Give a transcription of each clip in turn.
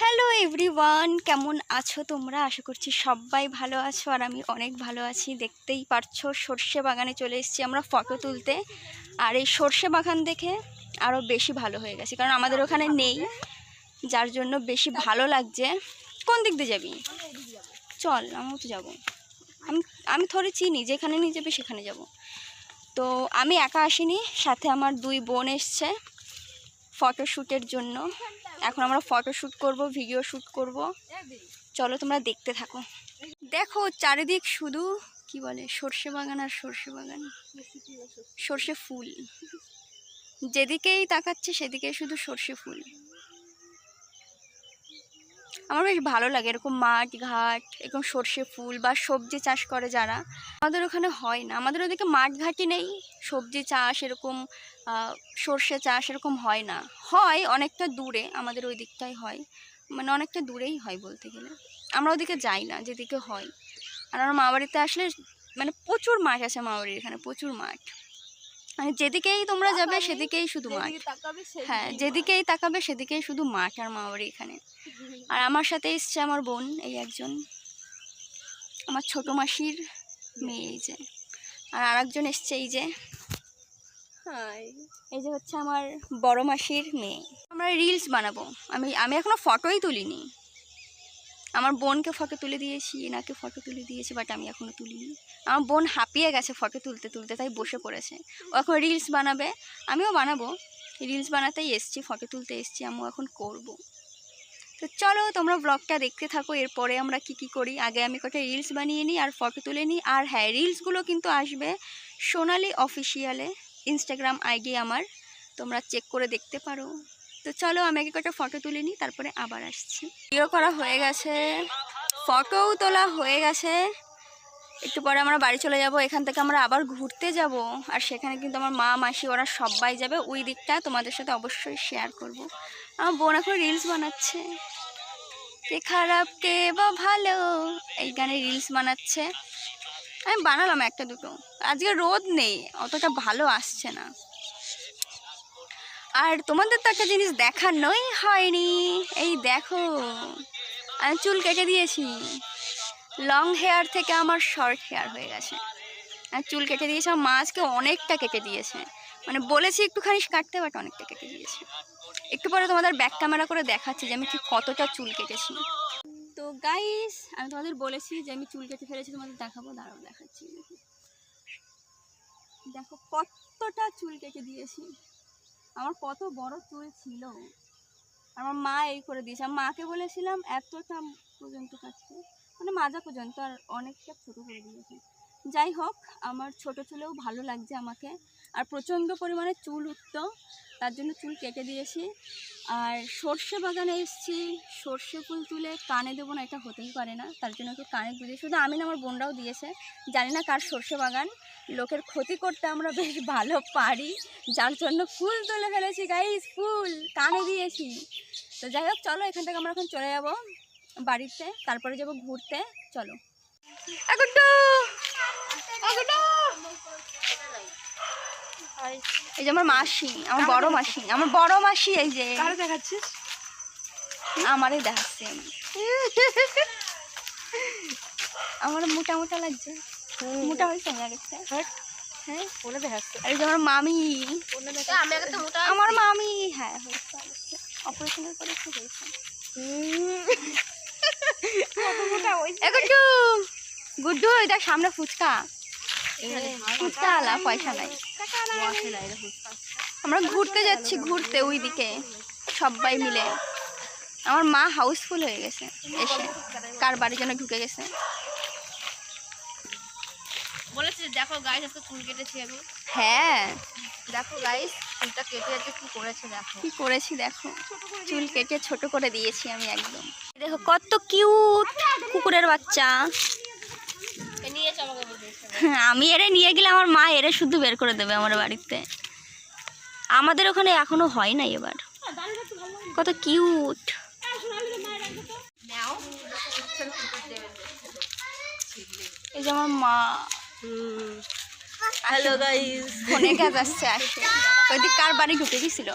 Hello everyone কেমন আছো তোমরা? আশা করছি সবাই ভালো আছো আর আমি অনেক ভালো আছি। দেখতেই পারছ, সর্ষে বাগানে চলে এসেছি আমরা ফটো তুলতে। আর এই সর্ষে বাগান দেখে আরও বেশি ভালো হয়ে গেছে, কারণ আমাদের ওখানে নেই। যার জন্য বেশি ভালো লাগছে। কোন দিক দিয়ে যাবি? চল, আমিও তো যাব। আমি আমি থরে চিনি, যেখানে নিয়ে যাবি সেখানে যাব। তো আমি একা আসিনি, সাথে আমার দুই বোন এসছে। ফটোশ্যুটের জন্য। এখন আমরা ফটোশ্যুট করব, ভিডিও শ্যুট করব। চলো তোমরা দেখতে থাকো। দেখো, চারিদিক শুধু, কি বলে, সর্ষে বাগান আর সর্ষে বাগান। সর্ষে ফুল। যেদিকেই তাকাচ্ছে সেদিকে শুধু সর্ষে ফুল। আমার বেশ ভালো লাগে। এরকম মাঠ, ঘাট, এরকম সর্ষে ফুল বা সবজি চাষ করে যারা। আমাদের ওখানে হয় না। আমাদের ওদিকে মাঠ ঘাটই নেই। সবজি চাষ এরকম সর্ষে চাষ এরকম হয় না। হয় অনেকটা দূরে, আমাদের ওই দিকটাই হয়। মানে অনেকটা দূরেই হয় বলতে গেলে। আমরা ওদিকে যাই না, যেদিকে হয়। আর আমার মা বাড়িতে আসলে মানে প্রচুর মাঠ আছে মা বাড়ির এখানে, প্রচুর মাঠ। মানে যেদিকেই তোমরা যাবে সেদিকেই শুধু মাঠ। হ্যাঁ যেদিকেই তাকাবে সেদিকেই শুধু মাঠ আর মা বাড়ি এখানে। আর আমার সাথে এসছে আমার বোন এই একজন। আমার ছোট মাসির মেয়ে এই যে। আর আরেকজন এসছে এই যে। এই যে হচ্ছে আমার বড় মাসির মেয়ে। আমরা রিলস বানাবো। আমি আমি এখনও ফটোই তুলিনি। আমার বোনকে ফটো তুলে দিয়েছি, এনাকে ফটো তুলে দিয়েছি বাট আমি এখনও তুলিনি। আমার বোন হাঁপিয়ে গেছে ফটো তুলতে তুলতে, তাই বসে পড়েছে। ও এখন রিলস বানাবে, আমিও বানাবো। রিলস বানাতেই এসছি, ফটো তুলতে এসছি আমিও এখন করব। তো চলো, তোমরা ব্লগটা দেখতে থাকো, এরপরে আমরা কি কি করি। আগে আমি কটা রিলস বানিয়ে নিই, আর ফটো তুলে নিই। আর হ্যাঁ রিলসগুলো কিন্তু আসবে সোনালি অফিসিয়ালে ইনস্টাগ্রাম আইডি আমার। তোমরা চেক করে দেখতে পারো। তো চলো আমি আগে কটা ফটো তুলে নিই, তারপরে আবার আসছি। ভিডিও করা হয়ে গেছে। ফটোও তোলা হয়ে গেছে। একটু পরে আমরা বাড়ি চলে যাব, এখান থেকে আমরা আবার ঘুরতে যাব। আর সেখানে কিন্তু আমার মা, মাসি, ওরা সবাই যাবে। ওই দিকটা তোমাদের সাথে অবশ্যই শেয়ার করব। আমার বোন এখন রিলস বানাচ্ছে। কে খারাপ, কে বা ভালো, এই গানে রিলস বানাচ্ছে। আমি বানালাম একটা দুটো। আজকে রোদ নেই, অতটা ভালো আসছে না। আর তোমাদের তো একটা জিনিস দেখানোই হয়নি। এই দেখো, আমি চুল কেটে দিয়েছি। লং হেয়ার থেকে আমার শর্ট হেয়ার হয়ে গেছে। আর চুল কেটে দিয়েছে, আমার মা আজকে অনেকটা কেটে দিয়েছে। মানে বলেছি একটুখানি কাটতে বাট অনেকটা কেটে দিয়েছে। একটু পরে তোমাদের ব্যাক ক্যামেরা করে দেখাচ্ছি যে আমি ঠিক কতটা চুল কেটেছি। তো গাইস আমি তোমাদের বলেছি যে আমি চুল কেটে ফেলেছি, তোমাদের দেখাবো, দাঁড়াও দেখাচ্ছি। দেখো। দেখো কতটা চুল কেটে দিয়েছি। আমার কত বড় চুল ছিল। আমার মা এই করে দিয়েছে। মাকে বলেছিলাম এতটা পর্যন্ত কাটতে। মানে মাজা পর্যন্ত আর অনেকটা ছোটো করে দিয়েছে। যাই হোক, আমার ছোট চুলেও ভালো লাগছে আমাকে। আর প্রচণ্ড পরিমাণে চুল উঠত, তার জন্য চুল কেটে দিয়েছি। আর সর্ষে বাগানে এসেছি, সর্ষে ফুল তুলে কানে দেবো না, এটা হতেই পারে না, তার জন্য একটু কানে দিয়ে শুধু আমি না, আমার বোনরাও দিয়েছে। জানি না কার সর্ষে বাগান, লোকের ক্ষতি করতে আমরা বেশ ভালো পারি, যার জন্য ফুল তুলে ফেলেছি গাইস ফুল, কানে দিয়েছি। তো যাই হোক, চলো, এখান থেকে আমরা এখন চলে যাব বাড়িতে, তারপরে যাব ঘুরতে, চলো। এখন এগুড্ডু এই যে আমার মাসি আমার বড় মাসি আমার বড় মাসি এই যে। কারও দেখাচ্ছিস? আমারই দেখাচ্ছি। আমার মোটা মোটা লাগছে। মোটা হয়েছে আমি আগের হ্যাঁ। ফোনে দেখাচ্ছে। আর এই যে আমার মামি। আগে আমার মামি। হ্যাঁ হয়েছে অপারেশনের পরে একটু হয়েছে। মোটা ওই এ গুড্ডু সামনে ফুচকা। আলা পয়সা নাই। আমরা ঘুরতে যাচ্ছি ঘুরতে ওই দিকে সবাই মিলে। আমার মা হাউসফুল হয়ে গেছে এসে। কার বাড়ি যেন ঢুকে গেছে? বলেছি দেখো গাইস আজকে চুল কেটেছি আমি। হ্যাঁ। দেখো গাইস চুলটা কেটে কি করেছে দেখো। কি করেছি দেখো? চুল কেটে ছোট করে দিয়েছি আমি একদম। দেখো কত কিউট কুকুরের বাচ্চা। আমি এরে নিয়ে গেলে আমার মা এরে শুধু বের করে দেবে আমার বাড়িতে। আমাদের ওখানে এখনও হয় নাই এবার। কত কিউট এই যে আমার মা। হ্যালো গাইস ফোনে কাজ আসছে আসে। ওইদিক কার বাড়ি ঢুকে গেছিল?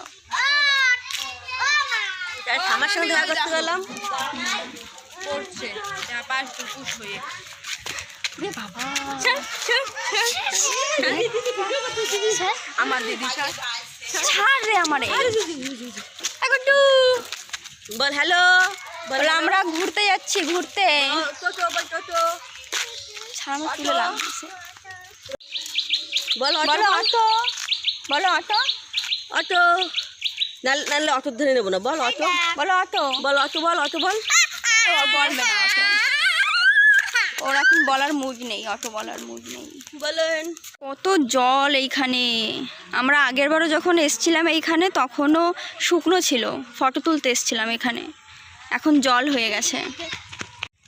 আর ঠামার সঙ্গে দেখা করতে গেলাম। পড়ছে। টুকুস হয়ে আমার দিদি ছাড় রে আমারে বল হ্যালো। বল আমরা ঘুরতে যাচ্ছি ঘুরতে। টোটো বল তুলে লাগছে। বল অটো বলো অটো। বলো অটো। অটো। নাহলে অটো ধরে নেব না। বল অটো। বলো অটো। বল অটো বল অটো বল। ও বলবে না ওর এখন বলার মুড নেই অটো বলার মুড নেই। বলেন। কত জল এইখানে। আমরা আগের বারও যখন এসছিলাম এইখানে তখনও শুকনো ছিল। ফটো তুলতে এসছিলাম এখানে। এখন জল হয়ে গেছে।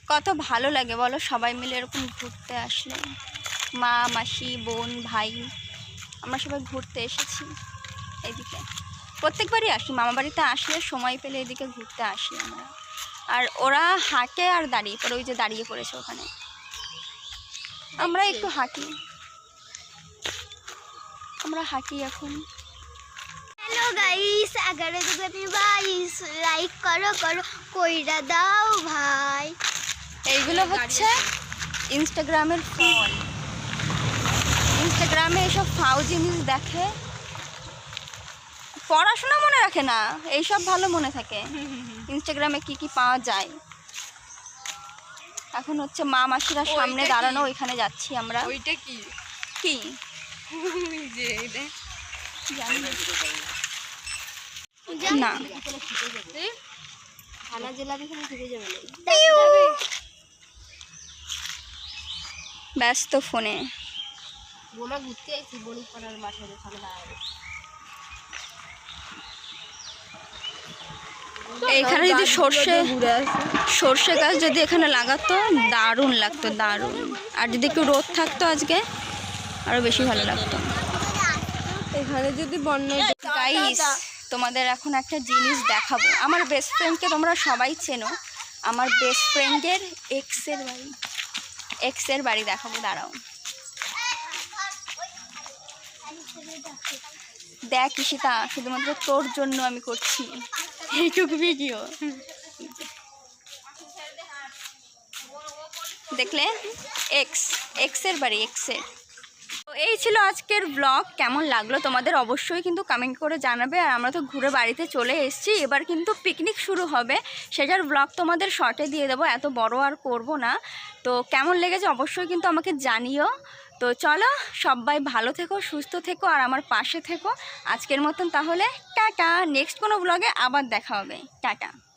কত ভালো লাগে বলো সবাই মিলে এরকম ঘুরতে আসলে। মা মাসি বোন ভাই আমরা সবাই ঘুরতে এসেছি। এদিকে প্রত্যেকবারই আসি মামা বাড়িতে আসলে সময় পেলে এদিকে ঘুরতে আসি আমরা। আর ওরা হাঁটে আর দাঁড়িয়ে পড়ে ওই যে দাঁড়িয়ে পড়েছে ওখানে। আমরা একটু হাঁটি। আমরা হাঁটি এখন। হ্যালো গাইস এগারো দুগুনি বাইশ লাইক করো করো কইরা দাও ভাই। এইগুলো হচ্ছে ইনস্টাগ্রামের ফল। ইনস্টাগ্রামে এসব ফাও জিনিস দেখে পড়াশোনা মনে রাখে না এইসব ভালো মনে থাকে। ইনস্টাগ্রামে কি কি পাওয়া যায়? এখন হচ্ছে মা মাসিরা সামনে দাঁড়ানো ওইখানে যাচ্ছি আমরা। ওইটা কি? কি? যে এটা জানি। না। না থানা জেলা এখানে ঢুকে যাবে ব্যস্ত ফোনে। বোনা ঘুরতে আইছি বণিক পাড়ার মাঠের ওখানে দাঁড়াবে। এইখানে যদি সর্ষে সর্ষে গাছ যদি এখানে লাগাতো দারুণ লাগতো দারুণ। আর যদি একটু রোদ থাকতো আজকে আরও বেশি ভালো লাগতো। এখানে যদি বন্যা গাইস তোমাদের এখন একটা জিনিস দেখাবো। আমার বেস্ট ফ্রেন্ডকে তোমরা সবাই চেনো। আমার বেস্ট ফ্রেন্ডের এক্সের বাড়ি। এক্সের বাড়ি দেখাবো দাঁড়াও। দেখ ঈশিতা শুধুমাত্র তোর জন্য আমি করছি। এইটুকু ভিডিও দেখলে? এক্স এক্সের বাড়ি এক্সের তো এই ছিল আজকের ব্লগ কেমন লাগল তোমাদের অবশ্যই কিন্তু কমেন্ট করে জানাবে। আর আমরা তো ঘুরে বাড়িতে চলে এসেছি। এবার কিন্তু পিকনিক শুরু হবে। সেটার ব্লগ তোমাদের শর্টে দিয়ে দেবো। এত বড় আর করব না। তো কেমন লেগেছে অবশ্যই কিন্তু আমাকে জানিও। তো চলো, সবাই ভালো থেকো, সুস্থ থেকো, আর আমার পাশে থেকো। আজকের মতন তাহলে, টাটা। নেক্সট কোনো ব্লগে আবার দেখা হবে। টাটা।